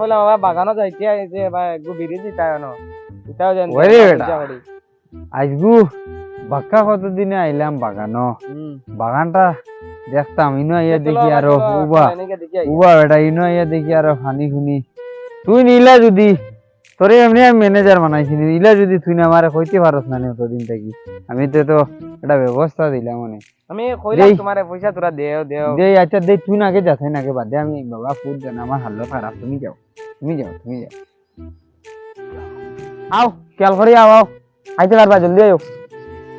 হ্যাঁ বাবা বাগানো যাইতে আইছে বা একটু বিড়ি দিতাই না এটাও জানি ওরে বেটা। আজগু বাক্কা কতদিনে আইলাম বাগানো বাগানটা দেখতাম ইনো আইয়া দেখি আরও উবা। উবা বেটা ইনো আইয়া দেখি আরও ফানি খুনি। তুই নিলা যদি তোরে এমনি আমি ম্যানেজার বানাইছি ইলা যদি তুই না আমারে কইতে পারস না অতদিন থাকি। আমি তো তো একটা ব্যবস্থা দিলাম মানে আমি কইলাম তোমারে পয়সা তোরা দেও দেও দে আচ্ছা দে তুই না আগে যাচ্ছে না বাদ আমি বাবা ফুট জান আমার হাল্লো খারাপ তুমি যাও তুমি যাও তুমি যাও আও খেয়াল করে আও আও আইতে পারবা জলদি আও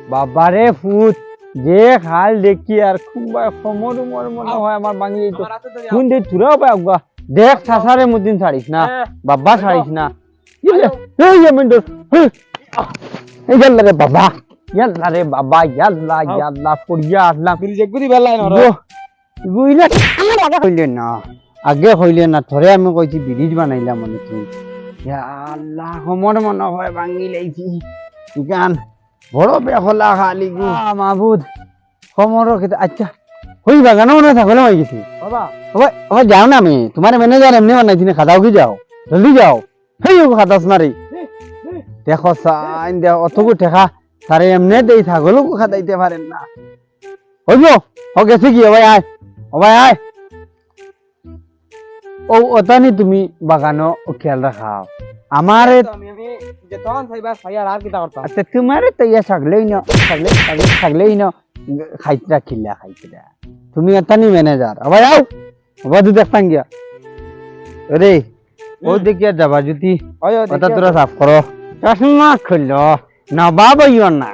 বাবা রে ফুট যে খাল দেখি আর খুব সমর মর মনে হয় আমার ভাঙি তো আমার হাতে তো দে তুরাও পাই আগুয়া দেখ সাসারে মুদিন ছাড়িস না হ্যাঁ। বাবা ছাড়িস না এই মিন্টু এই ইয়াল্লা রে বাবা ইয়াল্লা রে বাবা ইয়াল্লা ইয়াল্লা পড়িয়া আসলাম বিল জেগ গুদি বেলাই গো গুইলে আগে হইলে না আগে হইলে না ধরে আমি কইছি ব্রিজ বানাইলাম মানে ইয়া আল্লাহ সমর মনে হয় ভাঙি লাইছি গান বড় বেহলা খালি গো মাহবুদ সমর আচ্ছা হই বাগানো মনে থাকলে হয়ে গেছি বাবা ওই ওই যাও না আমি তোমার ম্যানেজার এমনি বানাইছি না খাদাও কি যাও জলদি যাও হেই ও খাদাস মারি দেখো সাইন দেখ অতগু ঠেকা তারে এমনি দেই ছাগলও খাদাইতে পারেন না। হইব? ও গেছে কি? ভাই আয়। ও ভাই আয়। ও ওতানি তুমি বাগানো ও খেয়াল রাখাও। আমারে করতাম? আচ্ছা তোমারে তো ইয়া ছাগলেই ন ছাগলে ছাগলে ছাগলেই ন খাইতরা খিল্লা খাইতরা তুমি এতানি ম্যানেজার ও ভাই আও। ও ভাই তুই দেখতাম গিয়া রে ও দেখিয়া যাবা যদি ওটা তোরা সাফ করো। চশমা খুললো নবাব ইয় না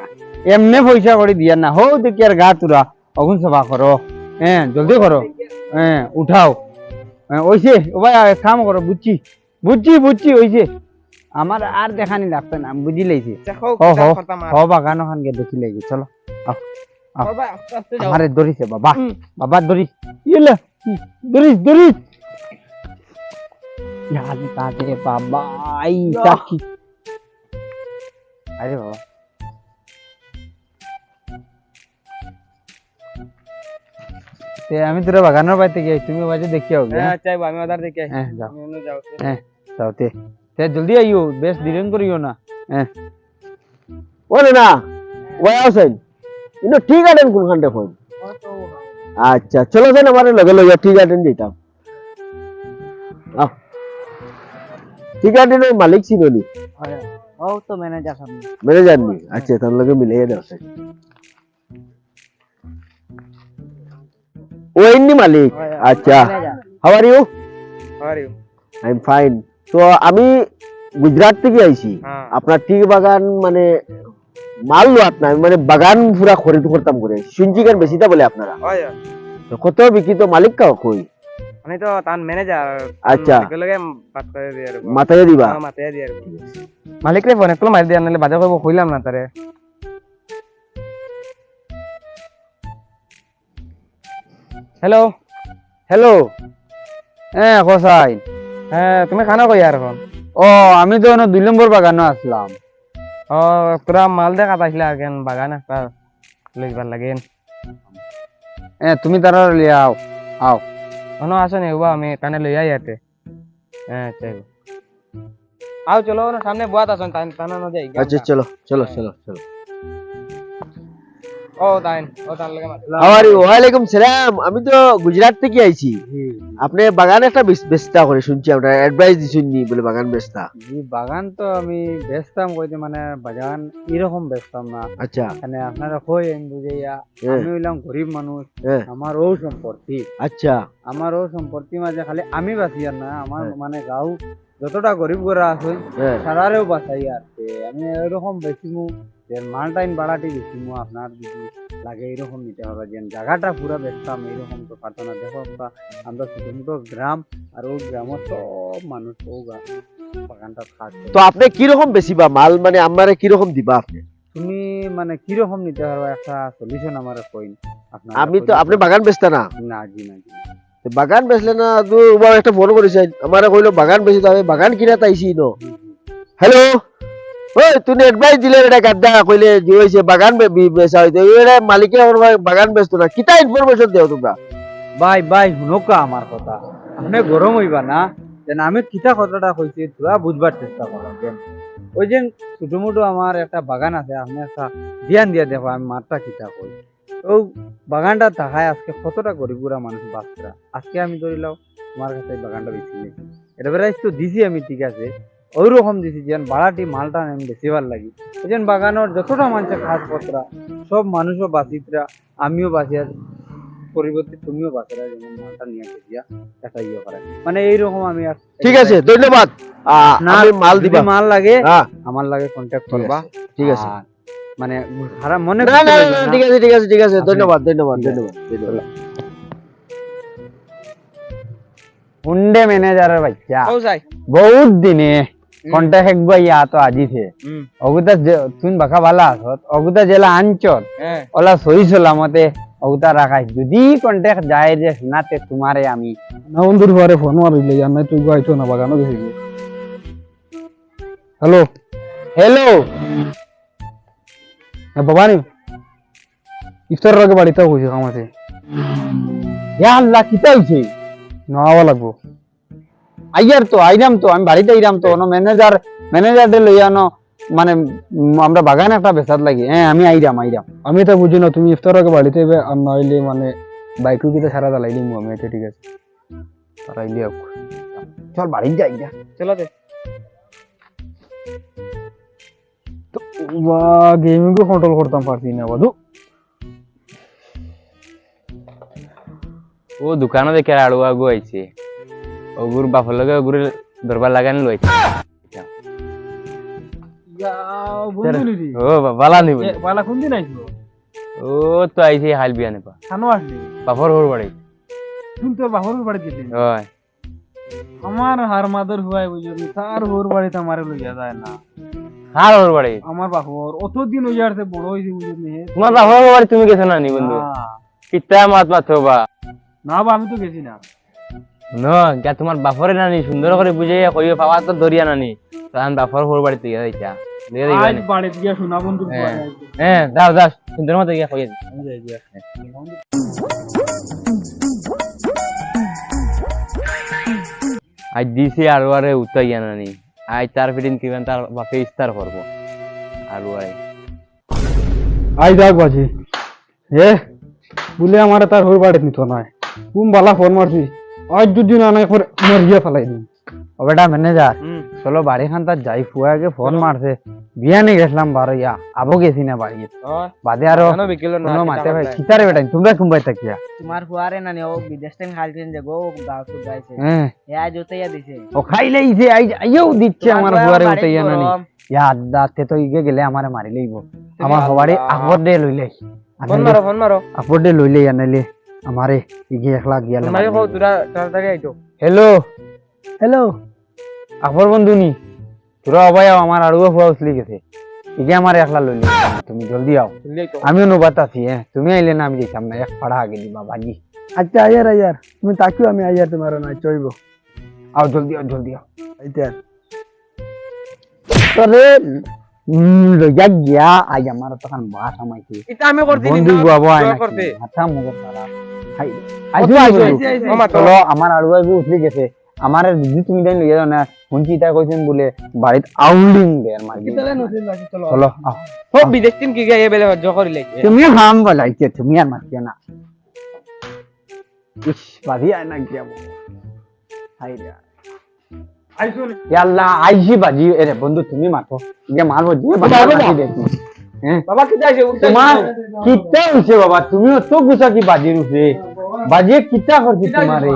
এমনি পয়সা করে দিয়া না। হো দেখি আর গা তুরা অগুন সভা করো। হ্যাঁ জলদি করো। হ্যাঁ উঠাও। ওইছে ও ভাই কাম করো বুঝছি। বুঝছি বুঝছি ওইছে। আমার আর দেখানি লাগবে না আমি বুঝি লাইছি। হো হ বাগান গিয়ে দেখি লাগি চলো। আমারে ধরিছে বাবা। বাবা ধরিস ইলে ধরিস ধরিস। ইয়ার বাবা আই ইয়া। আরে বাবা। তে আমি তোরা বাগানের বাড়িতে গিয়ে তুমি বাজে দেখি আও হ্যাঁ চাইব আমি ওদার দেখে হ্যাঁ যাও। যাও হ্যাঁ যাও তে। তে জলদি আইও বেশ দিলেন করিও না। হ্যাঁ। ওরে না ওই আছেন ইনো টি গার্ডেন কোনখান দেখুন আচ্ছা চলো যান আমার লগে লগে টি গার্ডেন যেতাম আহ। টি গার্ডেনের মালিক ছিল নি ও তো ম্যানেজার সামনে। ম্যানেজার নি আচ্ছা তার লগে মিলিয়ে দাও ও ইন্নি মালিক? আচ্ছা। হাউ আর ইউ আরে আই এম ফাইন তো আমি গুজরাট থেকে আইছি। হ্যাঁ। আপনার টি বাগান মানে মাল লোয়াত না আমি মানে বাগান পুরা খরিদ করতাম করে। শুনছি কেন বেশিটা বলে আপনারা? তো কত বিক্রি? তো মালিক কাও কই? আমি তো তার ম্যানেজার আচ্ছা। একেলগে বাত করে দিয়ে আর মাথায় দিবা? মাথায় দিয়ে আর মালিক রে ফোন একটু মারি দিয়ে নাহলে বাজার করব কইলাম না তারে হ্যালো হ্যালো হ্যাঁ কোসাই হ্যাঁ তুমি খানা কই আর এখন? ও আমি তো দুই নম্বর বাগানে আসলাম ও তোরা মাল দেখা পাইছিলা কেন বাগান একটা লইবার লাগেন। হ্যাঁ তুমি তারা লিয়ে আও নি উবা আমি কানে লই আই ইয়াতে হ্যাঁ আও চলো ওর সামনে বুয়াত আসুন তান তানা না যাই আচ্ছা চলো ওয়ালাইকুম সালাম। আমি তো গুজরাট থেকে আইছি। আপনি বাগান একটা বেচতা করে শুনছি আপনার অ্যাডভাইস দিছেন নি বলে বাগান বেচতা বাগান তো আমি বেচতাম কইতে মানে বাগান এরকম বেচতাম না। আচ্ছা। মানে আপনারা কই আমি বুঝাইয়া হ্যাঁ। আমি হইলাম গরিব মানুষ হ্যাঁ। আমার ও সম্পত্তি। আচ্ছা। আমার ও সম্পত্তি মাঝে খালি আমি বাঁচি আর না আমার হ্যাঁ। মানে গাঁও যতটা গরিব করা আছে সারারেও বাঁচাই আর। আমি এরকম বেশিমু যে মালটাইন বাড়াটি বেশিমু আপনার যদি লাগে এরকম নিতে হবে যে জায়গাটা পুরা বেচতাম এরকম তো পারতো না। দেখো একটা আমরা ছোট মোটো গ্রাম আর ও গ্রামের সব মানুষ ও বাগানটা থাকে তো আপনি কি রকম বেচিবা মাল মানে আমারে কি রকম দিবা আপনি? তুমি মানে কীরকম নিতে পারবে একটা সলিউশন আমার কইন। আমি তো আপনি বাগান বেচতা না? না জি না জি। তো বাগান বেচলে না তো একটা ফোন করেছেন আমারে কইলো বাগান বেচি তবে বাগান কিনা তাইছি ন। হ্যালো ওই, তুমি অ্যাডভাইস দিলে এটা গাদ্দা কইলে বাগান বাগান বেচতো না। চেষ্টা করবেন ওই যে ছোট বাগান আছে আপনি একটা ধ্যান দিয়া দেখো, আমি মারটা কিতা কই। ও বাগানটা থাকায় আজকে কতটা গরিবুরা মানুষ বাচ্চারা আজকে আমি ধরিলাম তোমার কাছে বাগানটা বেশি আমি, ঠিক আছে। ওই রকম দিছি যেন বাড়াটি মালটা আমি বেশিবার লাগি। যেন বাগানোর যতটা মানুষের খাস পত্রা সব মানুষও বাঁচিতরা আমিও বাঁচিয়া পরিবর্তে তুমিও বাঁচরা যেমন মালটা নিয়ে দিয়া একটা ইয়ে করে মানে এইরকম আমি আর ঠিক আছে ধন্যবাদ। না আমি মাল দিবা। মাল লাগে হ্যাঁ। আমার লাগে কন্ট্যাক্ট করবা ঠিক আছে। মানে খারাপ মনে না না পারবেন না না। ঠিক আছে ঠিক আছে। ঠিক আছে। ধন্যবাদ ধন্যবাদ ধন্যবাদ। ধন্যবাদ হুন্ডে ম্যানেজারের বাচ্চা। বহুত দিনে। ইয়া তো আজিছে হুম অগুতা যে- তুমি বাকা ভালা আছত অগুতা জেলা আনচত হ্যাঁ ওলা সহি সালামতে অগুতা রাখাই যদি কন্ট্যাক্ট যায় যে শোনাতে তোমারে আমি না বন্ধুর ঘরে ফোন মারিলে আর নাই তুই গাইতো না বাগানো গেছি হ্যালো হ্যালো বাবানি ইফতারের আগে বাড়িতে হয়েছে কামাতে ইয়া আল্লাহ কিতা হইছে না আওয়া লাগবো আইয়ার তো আইরাম তো আমি বাড়িতে আইরাম তো ম্যানেজার ম্যানেজার ডে লইয়ানো মানে আমরা বাগান একটা বেসাত লাগি। হ্যাঁ আমি আইরাম আইরাম। আমি তো বুঝি না তুমি ইফতারের আগে বাড়িতে এবে আর নইলে মানে বাইকু কিতে সারা দালাইলি আমি আচ্ছা ঠিক আছে। তারাইলি চল বাড়ি যাই যা চলো দে। বা গেমিংকে কন্ট্রোল করতাম পারছি না বাদু ও দোকানো দেখে আড়ু আগু আইছে। ওগুর বাপর লগে ওগুর দরবার লাগান লইছে ও বালা নিব। পালা কোন দিন আইছিল ও তো আইছে হাল বিয়া নেপা। খানো আসলি। বাপর হোর বাড়ি তুমি তো বাহরের বাড়ি গেলি হয়। আমার হার মাদার হুয়াই বুঝলি তার হোর বাড়িতে আমারে লইয়া যায় না। কার হোর বাড়ি আমার বাপর অতদিন ওই জায়গাতে বড় হয়েছে বুঝলি তোমার বাপর বাড়ি তুমি গেছো না নি বন্ধু? কিতা মাত মাত বা না বা আমি তো গেছি না। ন যা তোমার বাপরে নানি সুন্দর করে বুঝাইয়া কইও পাওয়া তো দরিয়া নানি। তখন বাপর হোর বাড়িতে গিয়া যাইতা দিয়ে দিবা আজ বাড়িতে গিয়া শোনা বন্ধু হ্যাঁ। হ্যাঁ দাও দাও সুন্দর মতো গিয়া কইয়া আজ দিছি আর আরে উতাইয়া নানি। আজ তার ফিটিন কিবেন তার বাপে ইস্তার করব আর আরে আই বাজি। বলে আমার তার হোর বাড়িতে নিত নাই। কুম বালা ফোন মারছি আজ যদি না নাই করে মরিয়া ফেলাই দিন। ও বেটা ম্যানেজার চলো বাড়ি খান তার যাই ফুয়াকে ফোন মারছে। বিয়া নিয়ে গেছিলাম বারো ইয়া আবো গেছি না বাড়ি। বাদে আরও কেন বিকেল না কোনো মাতে ভাই কিতারে বেটা তোমরা কুম্বাই থাকিয়া? তোমার ফুয়ারে না ও বিদেশ থেকে খালছেন যে গো গাঁও তো গাইছে হ্যাঁ এ আজ ওতেইয়া দিছে। ও খাইলে ইছে আই আইও দিচ্ছে আমার ফুয়ারে উঠাইয়া নানি গরম। ইয়া দাতে তো ইগে গেলে আমারে মারি লইব। আমার হবারে আগর দে লইলে ফোন মারো ফোন মারো আপর দে লইলে আনাইলে আমারে ইগে একলা গিয়া তোমাকে কও তোরা তাড়াতাড়ি আইতো। হ্যালো হ্যালো আকবর বন্ধু নি? তোরা অবাই আমার আড়ুয়া ফুয়া উছলি গেছে। ইগে আমার একলা লইলে তুমি জলদি আও। আইতো। আমিও নবাত আছি হ্যাঁ তুমি আইলে না আমি যেতাম না। এক পাড়া আগে দিবা বাজি আচ্ছা আয়ার আয়ার তুমি তাকিও আমি আয়ার তোমার না চইব আও জলদি আও জলদি আও। আইতার তবে লইয়া গিয়া। আজ আমার তখন বাস আমাইছে। এটা আমি করছি বন্ধু নাকি? করতে। মাথা মুখ খারাপ আমার আড়ুয়া বি উঠলি গেছে। আমার দিদি তুমি তাই লইয়া না শুনছি তা কইছেন বলে বাড়িত আউলিং মারবি চলো। সব বিদেশ টিম কি গায়ে বেলে হজ্জ করি লাইছে তুমি বলাইছে তুমি আর না। ইস বাজি আয় না গিয়া হাই রে। ইয়াল্লা আইসি বাজি এরে বন্ধু তুমি মাথো যে মারবো যে হ্যাঁ বাবা কি যাইছে তোমার হইছে বাবা তুমি তো গুছা কি বাজির উঠে বাজিয়ে কিতা করছি তোমারে?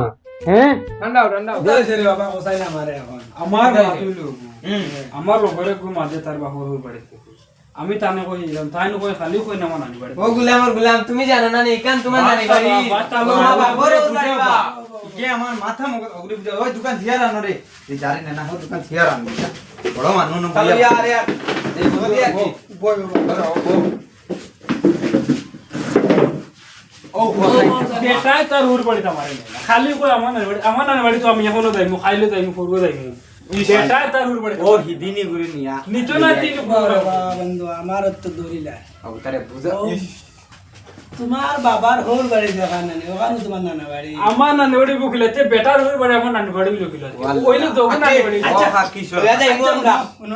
হ্যাঁ ঠান্ডাও ঠান্ডাও। আমার আমার লগরে গু মাঝে তার বাপর বাড়িতে আমি তানে কইলাম তাই নকই খালি কই না মানানি বাড়ি ও গুলাম আর গুলাম তুমি জানো না নি? কান তোমার জানি বাড়ি। তোমার বাবার উড়াইবা কে আমার মাথা মগজ অগ্রি বুঝা ওই দোকান থিয়ার আনো রে। এই জারি না না হো দোকান থিয়ার আনো বড় মানুষ না চলো ইয়ার ইয়ার। এই বলি আর কি ও ও বেটাই তার হুর বাড়িতে আমার খালি কই আমার নানি বাড়ি আমার নানি বাড়ি তো আমি এখনও যাইমু খাইলে যাইমু ফুরগো যাইমু বেটাই তার হুর বাড়িতে ও হিদিনি গুরি নিয়া নিচো না তিন বন্ধু আমার তো দৌড়িলা ও তারে বুঝা তোমার বাবার হোল বাড়ি দেখা নানি ওখানে তোমার নানা বাড়ি আমার নানি বাড়ি বুকিলাতে বেটার হয়ে পড়ে আমার নানি বাড়ি ওইলে তো নানি বাড়ি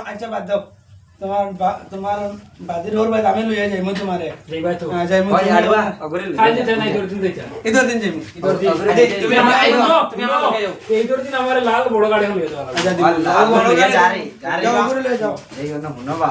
আচ্ছা বাদ দাও তোমার বা- তোমার বাদির ওর ভাই আমি লইয়া যাইমু তোমারে। যাইবাই তো। হ্যাঁ, যাইমু তুমি- আড়বা অগরে খাই দিতে নাই তোর দিন দিতে ইদর দিন যাইমু ইদর দিন। তুমি আমার তুমি আমার লগে যাও এই তোর দিন আমারে লাল বড় গাড়ি লইয়া যাও আচ্ছা দিন আল্লাহ বড় যারে যারে যাও ওগুলো লইয়া যাও। এই জন্য হুনবা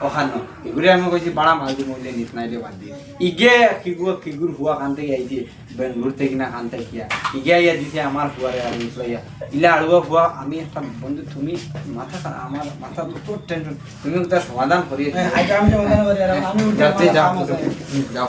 ওখানো এগুলো আমি কইছি বাড়া মাল দি মইলে নিত নাইলে বাদ দি। ইগে কিগু কিগুর হুয়া খান থেকে আইছে বেঙ্গুর থেকে না খান থেকে ইগে আইয়া দিছে আমার হুয়ারে আর ইসলাইয়া ইলা আড়ুয়া হুয়া আমি একটা বন্ধু তুমি মাথা আমার মাথা তো টেনশন তুমি তার সমাধান করিয়ে যাও যাও।